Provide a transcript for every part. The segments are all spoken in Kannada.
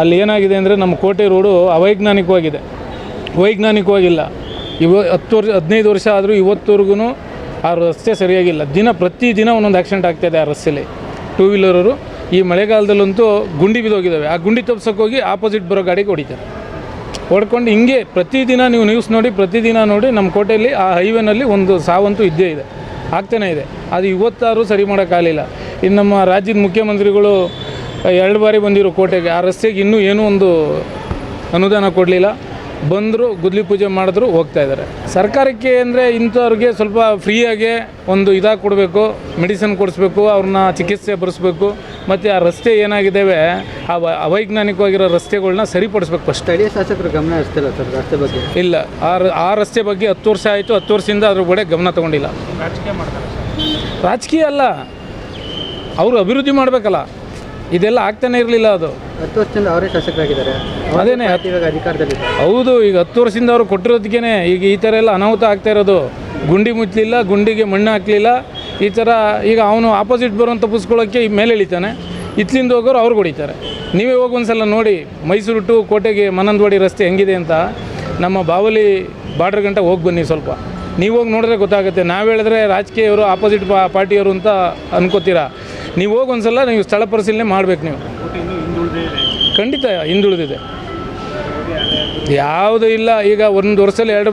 ಅಲ್ಲಿ ಏನಾಗಿದೆ ಅಂದರೆ ನಮ್ಮ ಕೋಟೆ ರೋಡು ಅವೈಜ್ಞಾನಿಕವಾಗಿದೆ. ವೈಜ್ಞಾನಿಕವಾಗಿಲ್ಲ. ಇವ ಹತ್ತು ವರ್ಷ, ಹದಿನೈದು ವರ್ಷ ಆದರೂ ಇವತ್ತವರೆಗೂ ಆ ರಸ್ತೆ ಸರಿಯಾಗಿಲ್ಲ. ದಿನ ಪ್ರತಿ ದಿನ ಒಂದೊಂದು ಆಕ್ಸಿಡೆಂಟ್ ಆಗ್ತಾಯಿದೆ ಆ ರಸ್ತೆಯಲ್ಲಿ ಟೂ ವೀಲರರು ಈ ಮಳೆಗಾಲದಲ್ಲಂತೂ ಗುಂಡಿ ಬಿದ್ದೋಗಿದ್ದಾವೆ. ಆ ಗುಂಡಿ ತಪ್ಸೋಕ್ಕೋಗಿ ಆಪೋಸಿಟ್ ಬರೋ ಗಾಡಿಗೆ ಹೊಡಿತಾರೆ. ಹೊಡ್ಕೊಂಡು ಹಿಂಗೆ ಪ್ರತಿದಿನ ನೀವು ನ್ಯೂಸ್ ನೋಡಿ, ಪ್ರತಿದಿನ ನೋಡಿ ನಮ್ಮ ಕೋಟೆಯಲ್ಲಿ ಆ ಹೈವೇನಲ್ಲಿ ಒಂದು ಸಾವಂತೂ ಇದ್ದೇ ಇದೆ. ಆಗ್ತಾನೇ ಇದೆ. ಅದು ಇವತ್ತಾದರೂ ಸರಿ ಮಾಡೋಕ್ಕಾಗಲಿಲ್ಲ ಇನ್ನು ನಮ್ಮ ರಾಜ್ಯದ ಮುಖ್ಯಮಂತ್ರಿಗಳು ಎರಡು ಬಾರಿ ಬಂದಿರೋ ಕೋಟೆಗೆ. ಆ ರಸ್ತೆಗೆ ಇನ್ನೂ ಏನೂ ಒಂದು ಅನುದಾನ ಕೊಡಲಿಲ್ಲ. ಬಂದರು ಗುದ್ಲಿ ಪೂಜೆ ಮಾಡಿದ್ರು ಹೋಗ್ತಾ ಇದ್ದಾರೆ. ಸರ್ಕಾರಕ್ಕೆ ಅಂದರೆ ಇಂಥವ್ರಿಗೆ ಸ್ವಲ್ಪ ಫ್ರೀಯಾಗೆ ಒಂದು ಇದಾಗಿ ಕೊಡಬೇಕು ಮೆಡಿಸಿನ್ ಕೊಡಿಸ್ಬೇಕು ಅವ್ರನ್ನ ಚಿಕಿತ್ಸೆ ಬರೆಸ್ಬೇಕು. ಮತ್ತು ಆ ರಸ್ತೆ ಏನಾಗಿದ್ದಾವೆ ಆ ವ- ಅವೈಜ್ಞಾನಿಕವಾಗಿರೋ ರಸ್ತೆಗಳನ್ನ ಸರಿಪಡಿಸ್ಬೇಕು ಫಸ್ಟ್. ಸ್ಥಳೀಯ ಶಾಸಕರು ಗಮನ ಹರಿಸ್ತಿಲ್ಲ ಸರ್ ರಸ್ತೆ ಬಗ್ಗೆ? ಇಲ್ಲ. ಆ ರ- ಆ ರಸ್ತೆ ಬಗ್ಗೆ ಹತ್ತು ವರ್ಷ ಆಯಿತು ಹತ್ತು ವರ್ಷದಿಂದ ಅದ್ರ ಕಡೆ ಗಮನ ತಗೊಂಡಿಲ್ಲ. ರಾಜಕೀಯ ಅಲ್ಲ. ಅವರು ಅಭಿವೃದ್ಧಿ ಮಾಡಬೇಕಲ್ಲ. ಇದೆಲ್ಲ ಆಗ್ತಾನೆ ಇರಲಿಲ್ಲ ಅದು. ಹತ್ತು ವರ್ಷದಿಂದ ಅವರೇ ಶಾಸಕರಾಗಿದ್ದಾರೆ. ಅದೇನೇ ಅಧಿಕಾರದಲ್ಲಿ ಇವಾಗ ಹೌದು ಈಗ ಹತ್ತು ವರ್ಷದಿಂದ ಅವರು ಕೊಟ್ಟಿರೋದಕ್ಕೇನೆ ಈಗ ಈ ಥರ ಎಲ್ಲ ಅನಾಹುತ ಆಗ್ತಾ ಇರೋದು. ಗುಂಡಿ ಮುಚ್ಚಲಿಲ್ಲ ಗುಂಡಿಗೆ ಮಣ್ಣು ಹಾಕಲಿಲ್ಲ. ಈ ಥರ ಈಗ ಅವನು ಆಪೋಸಿಟ್ ಬರುವಂಥ ತಪ್ಪಿಸ್ಕೊಳ್ಳೋಕ್ಕೆ ಈ ಮೇಲೆ ಇಳಿತಾನೆ. ಇತ್ಲಿಂದ ಹೋಗೋರು ಅವ್ರಿಗೆ ಹೊಡಿತಾರೆ. ನೀವೇ ಹೋಗಿ ಒಂದ್ಸಲ ನೋಡಿ ಮೈಸೂರು ಟು ಕೋಟೆಗೆ ಮನಂದವಾಡಿ ರಸ್ತೆ ಹೆಂಗಿದೆ ಅಂತ. ನಮ್ಮ ಬಾವಲಿ ಬಾರ್ಡ್ರ್ ಗಂಟ ಹೋಗಿ ಬನ್ನಿ ಸ್ವಲ್ಪ. ನೀವು ಹೋಗಿ ನೋಡಿದ್ರೆ ಗೊತ್ತಾಗುತ್ತೆ. ನಾವು ಹೇಳಿದ್ರೆ ರಾಜಕೀಯವರು ಆಪೋಸಿಟ್ ಪಾ ಪಾರ್ಟಿಯವರು ಅಂತ ಅನ್ಕೋತೀರಾ? ನೀವು ಹೋಗಿ ಒಂದ್ಸಲ ನೀವು ಸ್ಥಳ ಪರಿಶೀಲನೆ ಮಾಡ್ಬೇಕು ನೀವು. ಖಂಡಿತ ಹಿಂದುಳಿದಿದೆ. ಯಾವುದೂ ಇಲ್ಲ, ಈಗ ಒಂದು ವರ್ಷದಲ್ಲಿ ಎರಡು,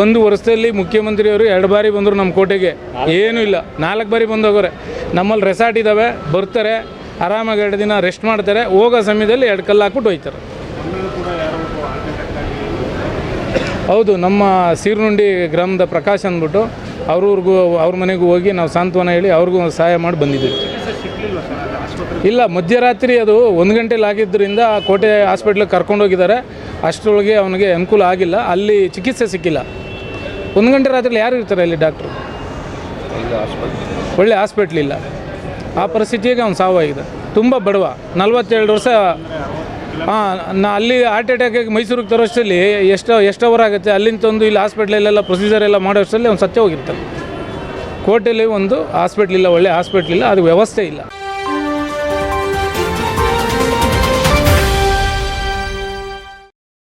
ಒಂದು ವರ್ಷದಲ್ಲಿ ಮುಖ್ಯಮಂತ್ರಿಯವರು ಎರಡು ಬಾರಿ ಬಂದರು ನಮ್ಮ ಕೋಟೆಗೆ. ಏನೂ ಇಲ್ಲ. ನಾಲ್ಕು ಬಾರಿ ಬಂದೋಗೋರೆ ನಮ್ಮಲ್ಲಿ ರೆಸಾರ್ಟ್ ಇದ್ದಾವೆ ಬರ್ತಾರೆ, ಆರಾಮಾಗಿ ಎರಡು ದಿನ ರೆಸ್ಟ್ ಮಾಡ್ತಾರೆ, ಹೋಗೋ ಸಮಯದಲ್ಲಿ ಎರಡು ಕಲ್ಲು ಹಾಕ್ಬಿಟ್ಟು ಹೋಯ್ತಾರೆ. ಹೌದು, ನಮ್ಮ ಸೀರ್ನುಂಡಿ ಗ್ರಾಮದ ಪ್ರಕಾಶ್ ಅಂದ್ಬಿಟ್ಟು ಅವ್ರವ್ರಿಗೂ ಅವ್ರ ಮನೆಗೂ ಹೋಗಿ ನಾವು ಸಾಂತ್ವನ ಹೇಳಿ ಅವ್ರಿಗೂ ಸಹಾಯ ಮಾಡಿ ಬಂದಿದ್ದೀವಿ. ಇಲ್ಲ, ಮಧ್ಯರಾತ್ರಿ ಅದು ಒಂದು ಗಂಟೆಲಿ ಆಗಿದ್ದರಿಂದ ಕೋಟೆ ಹಾಸ್ಪಿಟ್ಲಿಗೆ ಕರ್ಕೊಂಡೋಗಿದ್ದಾರೆ ಅಷ್ಟರೊಳಗೆ ಅವನಿಗೆ ಅನುಕೂಲ ಆಗಿಲ್ಲ. ಅಲ್ಲಿ ಚಿಕಿತ್ಸೆ ಸಿಕ್ಕಿಲ್ಲ. ಒಂದು ಗಂಟೆ ರಾತ್ರಿ ಯಾರು ಇರ್ತಾರೆ ಅಲ್ಲಿ ಡಾಕ್ಟ್ರು ಒಳ್ಳೆ ಹಾಸ್ಪಿಟ್ಲ್ ಇಲ್ಲ. ಆ ಪರಿಸ್ಥಿತಿಗೆ ಅವ್ನು ಸಾವಾಗಿದೆ ತುಂಬ ಬಡವ. ನಲ್ವತ್ತೇಳು ವರ್ಷ ಹಾಂ ನಾ, ಅಲ್ಲಿ ಹಾರ್ಟ್ ಅಟ್ಯಾಕಿಗೆ ಮೈಸೂರಿಗೆ ತರೋಷ್ಟರಲ್ಲಿ ಎಷ್ಟು ಎಷ್ಟು ಅವರ್ ಆಗುತ್ತೆ. ಅಲ್ಲಿಂದ ತಂದು ಇಲ್ಲಿ ಹಾಸ್ಪಿಟ್ಲಲ್ಲೆಲ್ಲ ಪ್ರೊಸೀಜರ್ ಎಲ್ಲ ಮಾಡೋ ಅಷ್ಟರಲ್ಲಿ ಅವ್ನು ಸತ್ಯ ಹೋಗಿರ್ತಾನೆ. ಕೋಟೆಯಲ್ಲಿ ಒಂದು ಹಾಸ್ಪಿಟ್ಲ್ ಇಲ್ಲ, ಒಳ್ಳೆ ಹಾಸ್ಪಿಟ್ಲಿಲ್ಲ ಅದು ವ್ಯವಸ್ಥೆ ಇಲ್ಲ.